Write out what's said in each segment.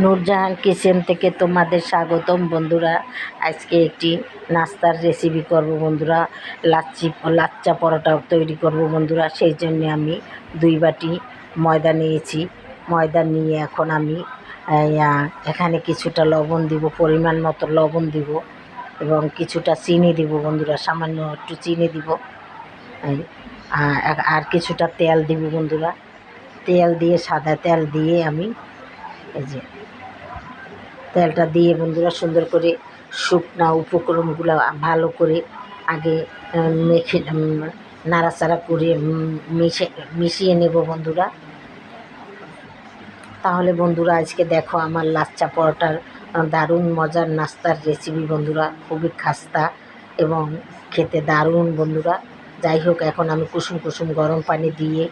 Nurjahan kitchen থেকে তোমাদের স্বাগতম বন্ধুরা। আজকে একটি নাস্তার রেসিপি করব বন্ধুরা। লাচ্ছি, লাচ্চা পরোটা তৈরি করব বন্ধুরা। সেই জন্যে আমি দুই বাটি ময়দা নিয়েছি। ময়দা নিয়ে এখন আমি এখানে কিছুটা লবণ দিব, পরিমাণ মতো লবণ দিব এবং কিছুটা চিনি দিব বন্ধুরা। সামান্য একটু চিনি দিব। আর কিছুটা তেল দিব বন্ধুরা। তেল দিয়ে, সাদা তেল দিয়ে আমি এই যে, তেলটা দিয়ে বন্ধুরা সুন্দর করে শুকনা উপকরণগুলো ভালো করে আগে মেখে নাড়াচাড়া করে মিশে, মিশিয়ে নেব বন্ধুরা। তাহলে বন্ধুরা আজকে দেখো আমার লাচ্চা পরোটার দারুণ মজার নাস্তার রেসিপি বন্ধুরা, খুবই খাস্তা এবং খেতে দারুণ বন্ধুরা। যাই হোক, এখন আমি কুসুম কুসুম গরম পানি দিয়ে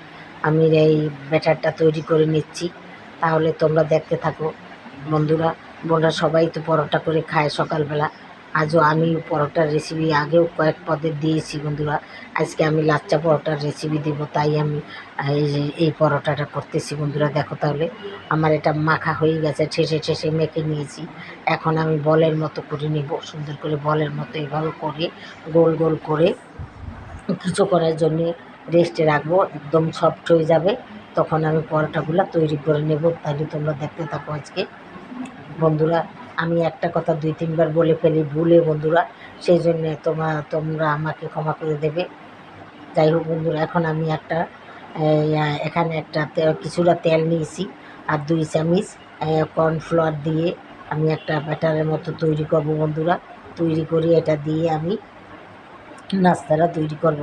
আমি এই ব্যাটারটা তৈরি করে নিচ্ছি। তাহলে তোমরা দেখতে থাকো। বন্ধুরা, বোনরা সবাই তো পরোটা করে খায় সকালবেলা। আজও আমি পরোটার রেসিপি আগেও কয়েক পদের দিয়েছি বন্ধুরা। আজকে আমি লাচ্চা পরোটার রেসিপি দেব, তাই আমি এই এই পরোটাটা করতেছি বন্ধুরা, দেখো তাহলে। আমার এটা মাখা হয়ে গেছে, ঠেসে ঠেসে মেখে নিয়েছি। এখন আমি বলের মতো করে নিব, সুন্দর করে বলের মতো এভাবে করে, গোল গোল করে কিছু করার জন্যে রেস্টে রাখব, একদম সফট হয়ে যাবে। তখন আমি পরোটাগুলো তৈরি করে নেব। তাহলে তোমরা দেখতে থাকো আজকে। বন্ধুরা, আমি একটা কথা দুই তিনবার বলে ফেলি, ভুলে বন্ধুরা। সেই জন্যে তোমার তোমরা আমাকে ক্ষমা করে দেবে। যাই হোক বন্ধুরা, এখন আমি একটা এখানে একটা কিছুটা তেল নিয়েছি আর দুই চামিচ কর্নফ্লাওয়ার দিয়ে আমি একটা ব্যাটারের মতো তৈরি করব বন্ধুরা। তৈরি করে এটা দিয়ে আমি নাস্তাটা তৈরি করব।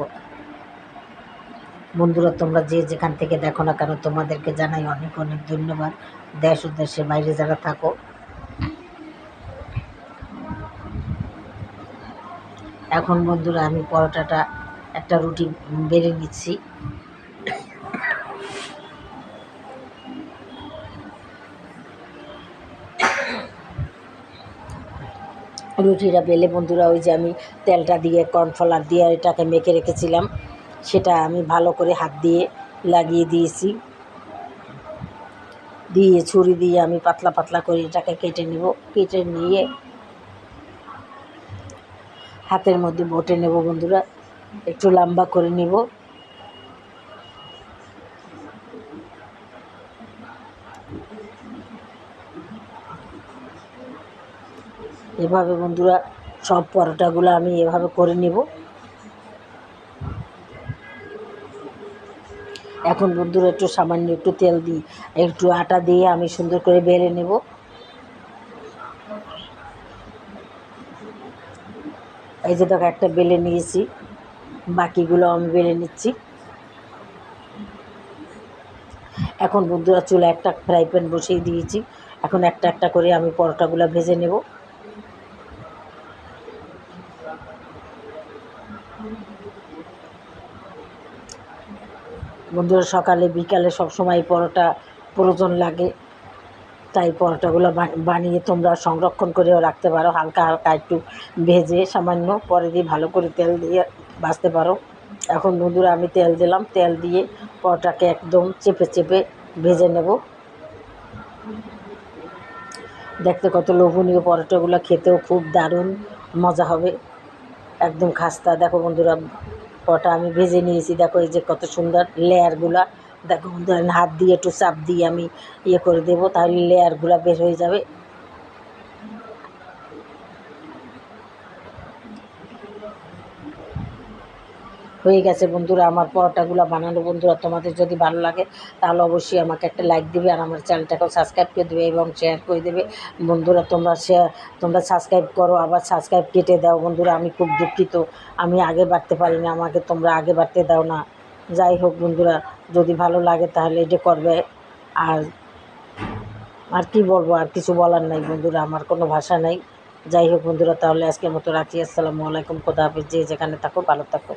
বন্ধুরা, তোমরা যে যেখান থেকে দেখো না কেন, তোমাদেরকে জানাই অনেক অনেক ধন্যবাদ। দেশ ও দেশের বাইরে যারা থাকো। এখন বন্ধুরা, আমি পরোটাটা, একটা রুটি বেড়ে নিচ্ছি। রুটিটা বেলে বন্ধুরা, ওই যে আমি তেলটা দিয়ে, কর্নফ্লাওয়ার দিয়ে এটাকে মেখে রেখেছিলাম। সেটা আমি ভালো করে হাত দিয়ে লাগিয়ে দিয়েছি। দিয়ে ছুরি দিয়ে আমি পাতলা পাতলা করে এটাকে কেটে নেব। কেটে নিয়ে হাতের মধ্যে বটে নেব বন্ধুরা। একটু লম্বা করে নেব। এভাবে বন্ধুরা সব পরোটাগুলো আমি এভাবে করে নেব। এখন বন্ধুরা একটু সামান্য একটু তেল দিই, একটু আটা দিয়ে আমি সুন্দর করে বেলে নেব। এই যে দেখো, একটা বেলে নিয়েছি, বাকিগুলো আমি বেলে নিচ্ছি। এখন বন্ধুরা চুলা একটা ফ্রাই প্যান বসিয়ে দিয়েছি, এখন একটা একটা করে আমি পরোটাগুলো ভেজে নেব। বন্ধুরা, সকালে, বিকালে সব সময় পরোটা প্রয়োজন লাগে। তাই পরোটাগুলো বানিয়ে তোমরা সংরক্ষণ করেও রাখতে পারো। হালকা হালকা একটু ভেজে সামান্য পরে দিয়ে ভালো করে তেল দিয়ে ভাজতে পারো। এখন বন্ধুরা, আমি তেল দিলাম। তেল দিয়ে পরোটাকে একদম চেপে চেপে ভেজে নেব। দেখতে কত লোভনীয় পরোটাগুলো, খেতেও খুব দারুণ মজা হবে। একদম খাস্তা। দেখো বন্ধুরা পরোটা আমি ভেজে নিয়েছি। দেখো এই যে কত সুন্দর লেয়ারগুলা। দেখো, ধরেন হাত দিয়ে একটু চাপ দিয়ে আমি ইয়ে করে দেবো, তাহলে লেয়ারগুলা বের হয়ে যাবে। হয়ে গেছে, বন্ধুরা। আমার পরোটাগুলো বানানো, বন্ধুরা, তোমাদের যদি ভালো লাগে, তাহলে অবশ্যই আমাকে একটা লাইক দিবে আর আমার চ্যানেলটাকেও সাবস্ক্রাইব করে দেবে এবং শেয়ার করে দেবে। বন্ধুরা, তোমরা শেয়ার তোমরা সাবস্ক্রাইব করো, আবার সাবস্ক্রাইব কেটে দাও। বন্ধুরা, আমি খুব দুঃখিত। আমি আগে বাড়তে পারি না আমাকে তোমরা আগে বাড়তে দাও না। যাই হোক, বন্ধুরা, যদি ভালো লাগে তাহলে এটা করবে। আর আর কি বলব, আর কিছু বলার নাই, বন্ধুরা, আমার কোনো ভাষা নাই। যাই হোক, বন্ধুরা, তাহলে আজকের মতো রাখি। আসসালামু আলাইকুম, খোদা হাফিজ। যে যেখানে থাকো, ভালো থাকো।